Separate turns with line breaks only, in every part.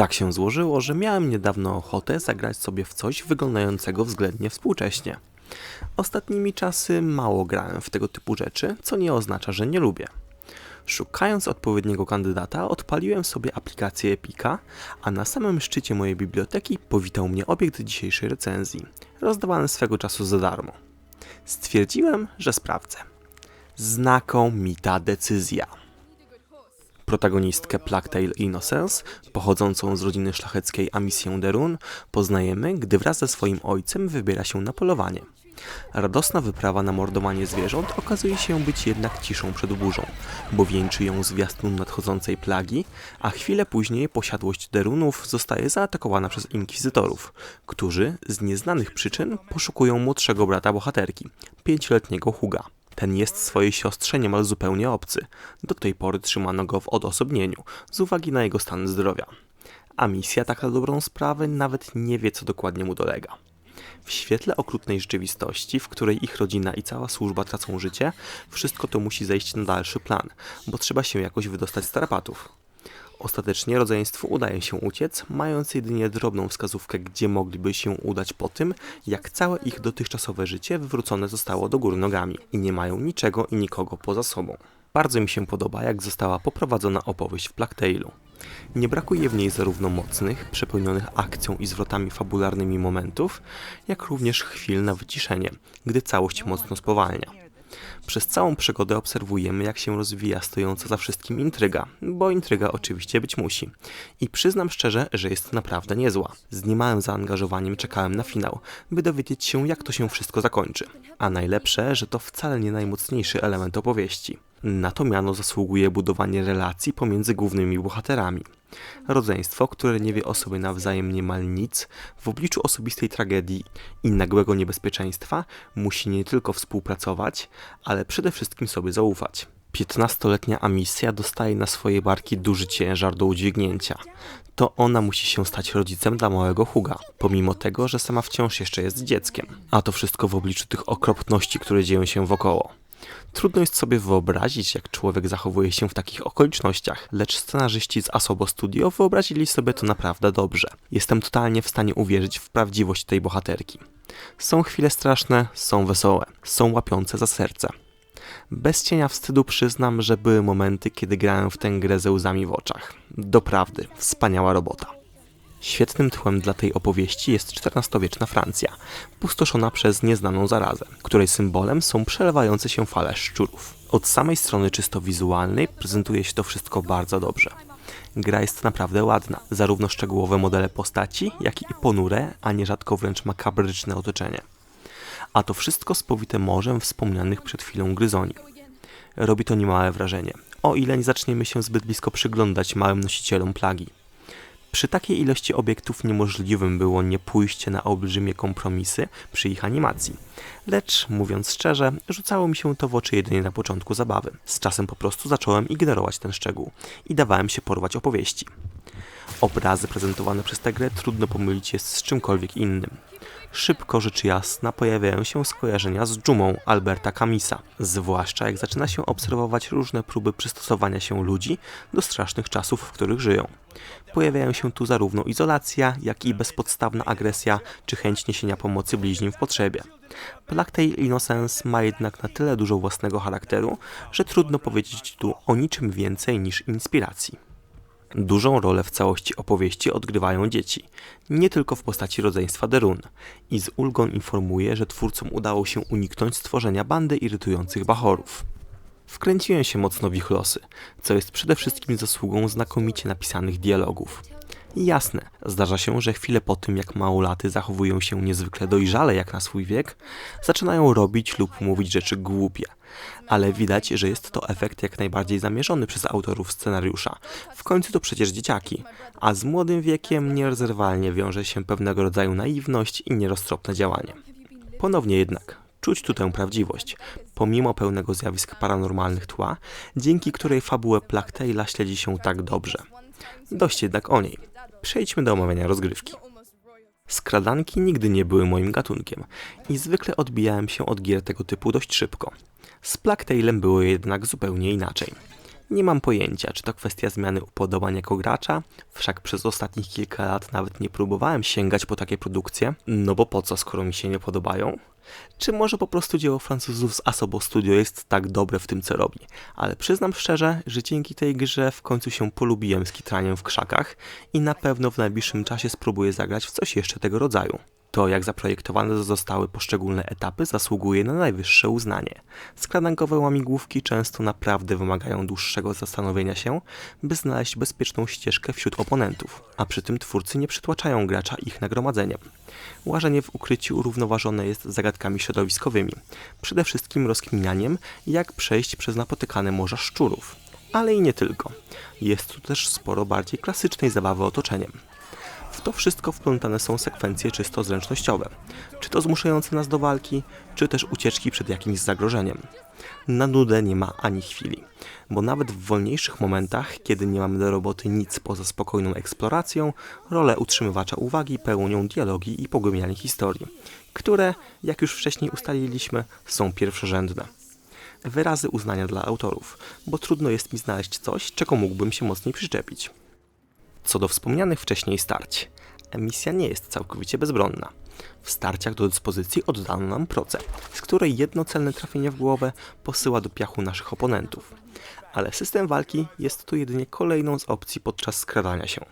Tak się złożyło, że miałem niedawno ochotę zagrać sobie w coś wyglądającego względnie współcześnie. Ostatnimi czasy mało grałem w tego typu rzeczy, co nie oznacza, że nie lubię. Szukając odpowiedniego kandydata, odpaliłem sobie aplikację Epika, a na samym szczycie mojej biblioteki powitał mnie obiekt dzisiejszej recenzji, rozdawany swego czasu za darmo. Stwierdziłem, że sprawdzę. Znakomita decyzja. Protagonistkę Plague Innocence, pochodzącą z rodziny szlacheckiej Amisję Derun, poznajemy, gdy wraz ze swoim ojcem wybiera się na polowanie. Radosna wyprawa na mordowanie zwierząt okazuje się być jednak ciszą przed burzą, bo wieńczy ją zwiastun nadchodzącej plagi, a chwilę później posiadłość Derunów zostaje zaatakowana przez inkwizytorów, którzy z nieznanych przyczyn poszukują młodszego brata bohaterki, pięcioletniego Huga. Ten jest swojej siostrze niemal zupełnie obcy. Do tej pory trzymano go w odosobnieniu, z uwagi na jego stan zdrowia. A misja tak na dobrą sprawę nawet nie wie, co dokładnie mu dolega. W świetle okrutnej rzeczywistości, w której ich rodzina i cała służba tracą życie, wszystko to musi zejść na dalszy plan, bo trzeba się jakoś wydostać z tarapatów. Ostatecznie rodzeństwu udaje się uciec, mając jedynie drobną wskazówkę, gdzie mogliby się udać po tym, jak całe ich dotychczasowe życie wywrócone zostało do góry nogami i nie mają niczego i nikogo poza sobą. Bardzo mi się podoba, jak została poprowadzona opowieść w Plague Nie brakuje w niej zarówno mocnych, przepełnionych akcją i zwrotami fabularnymi momentów, jak również chwil na wyciszenie, gdy całość mocno spowalnia. Przez całą przygodę obserwujemy, jak się rozwija stojąca za wszystkim intryga, bo intryga oczywiście być musi. I przyznam szczerze, że jest naprawdę niezła. Z niemałym zaangażowaniem czekałem na finał, by dowiedzieć się, jak to się wszystko zakończy. A najlepsze, że to wcale nie najmocniejszy element opowieści. Na to miano zasługuje budowanie relacji pomiędzy głównymi bohaterami. Rodzeństwo, które nie wie o sobie nawzajem niemal nic, w obliczu osobistej tragedii i nagłego niebezpieczeństwa musi nie tylko współpracować, ale przede wszystkim sobie zaufać. Piętnastoletnia Amisja dostaje na swoje barki duży ciężar do udźwignięcia. To ona musi się stać rodzicem dla małego Huga, pomimo tego, że sama wciąż jeszcze jest dzieckiem. A to wszystko w obliczu tych okropności, które dzieją się wokoło. Trudno jest sobie wyobrazić, jak człowiek zachowuje się w takich okolicznościach, lecz scenarzyści z Asobo Studio wyobrazili sobie to naprawdę dobrze. Jestem totalnie w stanie uwierzyć w prawdziwość tej bohaterki. Są chwile straszne, są wesołe, są łapiące za serce. Bez cienia wstydu przyznam, że były momenty, kiedy grałem w tę grę ze łzami w oczach. Doprawdy, wspaniała robota. Świetnym tłem dla tej opowieści jest XIV-wieczna Francja, pustoszona przez nieznaną zarazę, której symbolem są przelewające się fale szczurów. Od samej strony czysto wizualnej prezentuje się to wszystko bardzo dobrze. Gra jest naprawdę ładna, zarówno szczegółowe modele postaci, jak i ponure, a nierzadko wręcz makabryczne otoczenie. A to wszystko spowite morzem wspomnianych przed chwilą gryzoni. Robi to niemałe wrażenie, o ile nie zaczniemy się zbyt blisko przyglądać małym nosicielom plagi. Przy takiej ilości obiektów niemożliwym było nie pójście na olbrzymie kompromisy przy ich animacji. Lecz, mówiąc szczerze, rzucało mi się to w oczy jedynie na początku zabawy. Z czasem po prostu zacząłem ignorować ten szczegół i dawałem się porwać opowieści. Obrazy prezentowane przez tę grę trudno pomylić jest z czymkolwiek innym. Szybko, rzecz jasna, pojawiają się skojarzenia z dżumą Alberta Camisa, zwłaszcza jak zaczyna się obserwować różne próby przystosowania się ludzi do strasznych czasów, w których żyją. Pojawiają się tu zarówno izolacja, jak i bezpodstawna agresja czy chęć niesienia pomocy bliźnim w potrzebie. Plague Tale Innocence ma jednak na tyle dużo własnego charakteru, że trudno powiedzieć tu o niczym więcej niż inspiracji. Dużą rolę w całości opowieści odgrywają dzieci, nie tylko w postaci rodzeństwa Derun. I z ulgą informuje, że twórcom udało się uniknąć stworzenia bandy irytujących bachorów. Wkręciłem się mocno w ich losy, co jest przede wszystkim zasługą znakomicie napisanych dialogów. Jasne, zdarza się, że chwilę po tym, jak małolaty zachowują się niezwykle dojrzale jak na swój wiek, zaczynają robić lub mówić rzeczy głupie. Ale widać, że jest to efekt jak najbardziej zamierzony przez autorów scenariusza. W końcu to przecież dzieciaki, a z młodym wiekiem nierozerwalnie wiąże się pewnego rodzaju naiwność i nieroztropne działanie. Ponownie jednak, czuć tu tę prawdziwość, pomimo pełnego zjawisk paranormalnych tła, dzięki której fabułę Plague śledzi się tak dobrze. Dość jednak o niej. Przejdźmy do omawiania rozgrywki. Skradanki nigdy nie były moim gatunkiem i zwykle odbijałem się od gier tego typu dość szybko. Z Plague było jednak zupełnie inaczej. Nie mam pojęcia, czy to kwestia zmiany upodobań jako gracza, wszak przez ostatnich kilka lat nawet nie próbowałem sięgać po takie produkcje, no bo po co, skoro mi się nie podobają? Czy może po prostu dzieło Francuzów z Asobo Studio jest tak dobre w tym, co robi? Ale przyznam szczerze, że dzięki tej grze w końcu się polubiłem z kitraniem w krzakach i na pewno w najbliższym czasie spróbuję zagrać w coś jeszcze tego rodzaju. To, jak zaprojektowane zostały poszczególne etapy, zasługuje na najwyższe uznanie. Skradankowe łamigłówki często naprawdę wymagają dłuższego zastanowienia się, by znaleźć bezpieczną ścieżkę wśród oponentów, a przy tym twórcy nie przytłaczają gracza ich nagromadzeniem. Łażenie w ukryciu równoważone jest zagadkami środowiskowymi, przede wszystkim rozkminianiem, jak przejść przez napotykane morza szczurów. Ale i nie tylko. Jest tu też sporo bardziej klasycznej zabawy otoczeniem. W to wszystko wplątane są sekwencje czysto zręcznościowe, czy to zmuszające nas do walki, czy też ucieczki przed jakimś zagrożeniem. Na nudę nie ma ani chwili, bo nawet w wolniejszych momentach, kiedy nie mamy do roboty nic poza spokojną eksploracją, rolę utrzymywacza uwagi pełnią dialogi i pogłębianie historii, które, jak już wcześniej ustaliliśmy, są pierwszorzędne. Wyrazy uznania dla autorów, bo trudno jest mi znaleźć coś, czego mógłbym się mocniej przyczepić. Co do wspomnianych wcześniej starć, emisja nie jest całkowicie bezbronna. W starciach do dyspozycji oddano nam procę, z której jedno celne trafienie w głowę posyła do piachu naszych oponentów. Ale system walki jest tu jedynie kolejną z opcji podczas skradania się.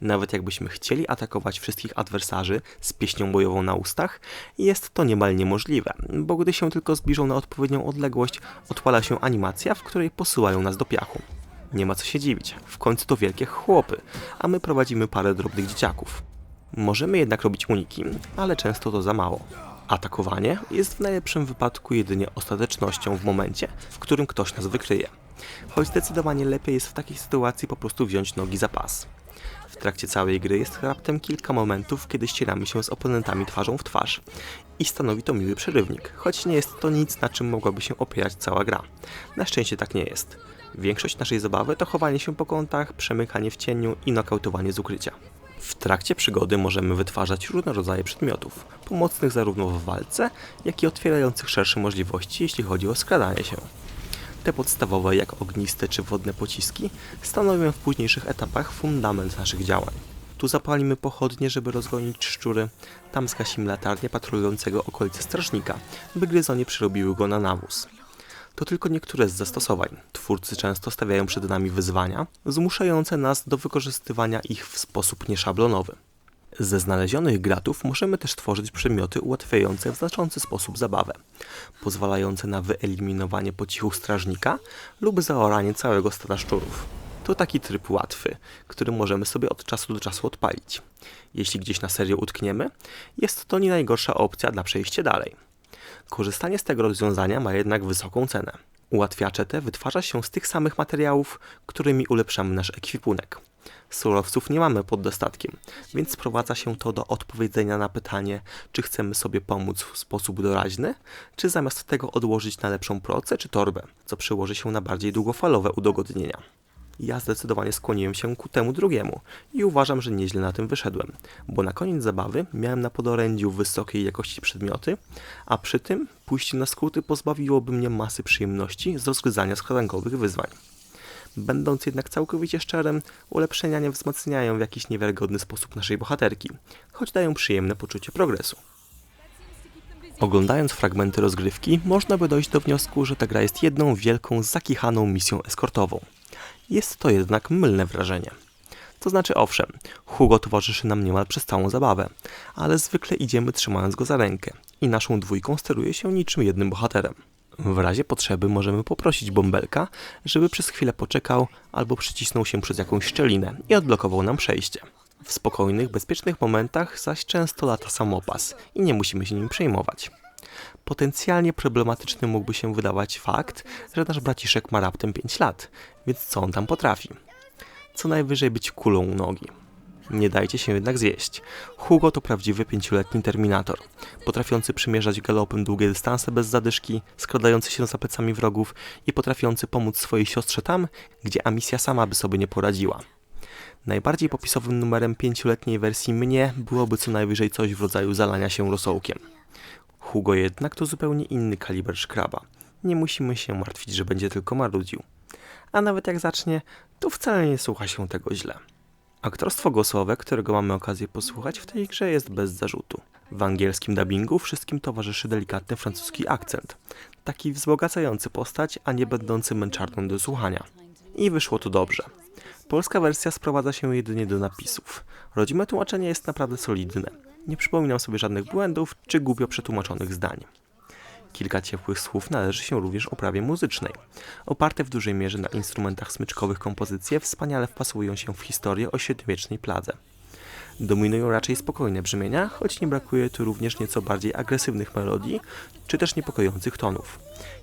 Nawet jakbyśmy chcieli atakować wszystkich adwersarzy z pieśnią bojową na ustach, jest to niemal niemożliwe, bo gdy się tylko zbliżą na odpowiednią odległość, odpala się animacja, w której posyłają nas do piachu. Nie ma co się dziwić, w końcu to wielkie chłopy, a my prowadzimy parę drobnych dzieciaków. Możemy jednak robić uniki, ale często to za mało. Atakowanie jest w najlepszym wypadku jedynie ostatecznością w momencie, w którym ktoś nas wykryje. Choć zdecydowanie lepiej jest w takiej sytuacji po prostu wziąć nogi za pas. Trakcie całej gry jest raptem kilka momentów, kiedy ścieramy się z oponentami twarzą w twarz. I stanowi to miły przerywnik, choć nie jest to nic, na czym mogłaby się opierać cała gra. Na szczęście tak nie jest. Większość naszej zabawy to chowanie się po kątach, przemykanie w cieniu i nokautowanie z ukrycia. W trakcie przygody możemy wytwarzać różne rodzaje przedmiotów, pomocnych zarówno w walce, jak i otwierających szersze możliwości, jeśli chodzi o skradanie się. Te podstawowe, jak ogniste czy wodne pociski, stanowią w późniejszych etapach fundament naszych działań. Tu zapalimy pochodnie, żeby rozgonić szczury, tam zgasimy latarnię patrolującego okolice strażnika, by gryzonie przerobiły go na nawóz. To tylko niektóre z zastosowań. Twórcy często stawiają przed nami wyzwania, zmuszające nas do wykorzystywania ich w sposób nieszablonowy. Ze znalezionych gratów możemy też tworzyć przedmioty ułatwiające w znaczący sposób zabawę, pozwalające na wyeliminowanie po cichu strażnika lub zaoranie całego stada szczurów. To taki tryb łatwy, który możemy sobie od czasu do czasu odpalić. Jeśli gdzieś na serio utkniemy, jest to nie najgorsza opcja dla przejścia dalej. Korzystanie z tego rozwiązania ma jednak wysoką cenę. Ułatwiacze te wytwarza się z tych samych materiałów, którymi ulepszamy nasz ekwipunek. Surowców nie mamy pod dostatkiem, więc sprowadza się to do odpowiedzenia na pytanie, czy chcemy sobie pomóc w sposób doraźny, czy zamiast tego odłożyć na lepszą procę czy torbę, co przełoży się na bardziej długofalowe udogodnienia. Ja zdecydowanie skłoniłem się ku temu drugiemu i uważam, że nieźle na tym wyszedłem, bo na koniec zabawy miałem na podorędziu wysokiej jakości przedmioty, a przy tym pójście na skróty pozbawiłoby mnie masy przyjemności z rozgryzania skradankowych wyzwań. Będąc jednak całkowicie szczerym, ulepszenia nie wzmacniają w jakiś niewiarygodny sposób naszej bohaterki, choć dają przyjemne poczucie progresu. Oglądając fragmenty rozgrywki, można by dojść do wniosku, że ta gra jest jedną wielką, zakichaną misją eskortową. Jest to jednak mylne wrażenie. To znaczy, owszem, Hugo towarzyszy nam niemal przez całą zabawę, ale zwykle idziemy trzymając go za rękę i naszą dwójką steruje się niczym jednym bohaterem. W razie potrzeby możemy poprosić bąbelka, żeby przez chwilę poczekał albo przycisnął się przez jakąś szczelinę i odblokował nam przejście. W spokojnych, bezpiecznych momentach zaś często lata samopas i nie musimy się nim przejmować. Potencjalnie problematyczny mógłby się wydawać fakt, że nasz braciszek ma raptem 5 lat, więc co on tam potrafi? Co najwyżej być kulą u nogi. Nie dajcie się jednak zjeść. Hugo to prawdziwy pięcioletni terminator, potrafiący przymierzać galopem długie dystanse bez zadyszki, skradający się za plecami wrogów i potrafiący pomóc swojej siostrze tam, gdzie Amisja sama by sobie nie poradziła. Najbardziej popisowym numerem pięcioletniej wersji mnie byłoby co najwyżej coś w rodzaju zalania się rosołkiem. Hugo jednak to zupełnie inny kaliber szkraba. Nie musimy się martwić, że będzie tylko marudził. a nawet jak zacznie, to wcale nie słucha się tego źle. Aktorstwo głosowe, którego mamy okazję posłuchać w tej grze jest bez zarzutu. W angielskim dubbingu wszystkim towarzyszy delikatny francuski akcent, taki wzbogacający postać, a nie będący męczarnią do słuchania. I wyszło to dobrze. Polska wersja sprowadza się jedynie do napisów. Rodzime tłumaczenie jest naprawdę solidne. Nie przypominam sobie żadnych błędów czy głupio przetłumaczonych zdań. Kilka ciepłych słów należy się również oprawie muzycznej. Oparte w dużej mierze na instrumentach smyczkowych kompozycje wspaniale wpasują się w historię o średniowiecznej pladze. Dominują raczej spokojne brzmienia, choć nie brakuje tu również nieco bardziej agresywnych melodii, czy też niepokojących tonów,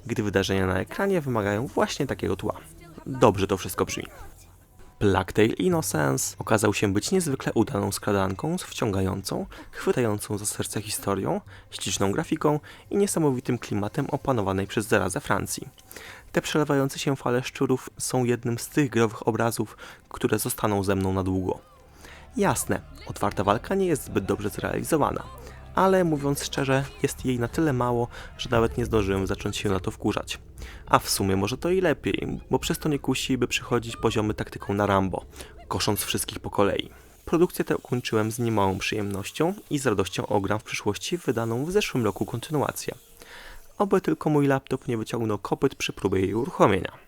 gdy wydarzenia na ekranie wymagają właśnie takiego tła. Dobrze to wszystko brzmi. Plague Tale Innocence okazał się być niezwykle udaną skradanką z wciągającą, chwytającą za serce historią, śliczną grafiką i niesamowitym klimatem opanowanej przez zarazę Francji. Te przelewające się fale szczurów są jednym z tych growych obrazów, które zostaną ze mną na długo. Jasne, otwarta walka nie jest zbyt dobrze zrealizowana, ale mówiąc szczerze, jest jej na tyle mało, że nawet nie zdążyłem zacząć się na to wkurzać. A w sumie może to i lepiej, bo przez to nie kusi, by przychodzić poziomy taktyką na Rambo, kosząc wszystkich po kolei. Produkcję tę ukończyłem z niemałą przyjemnością i z radością ogram w przyszłości wydaną w zeszłym roku kontynuację. Oby tylko mój laptop nie wyciągnął kopyt przy próbie jej uruchomienia.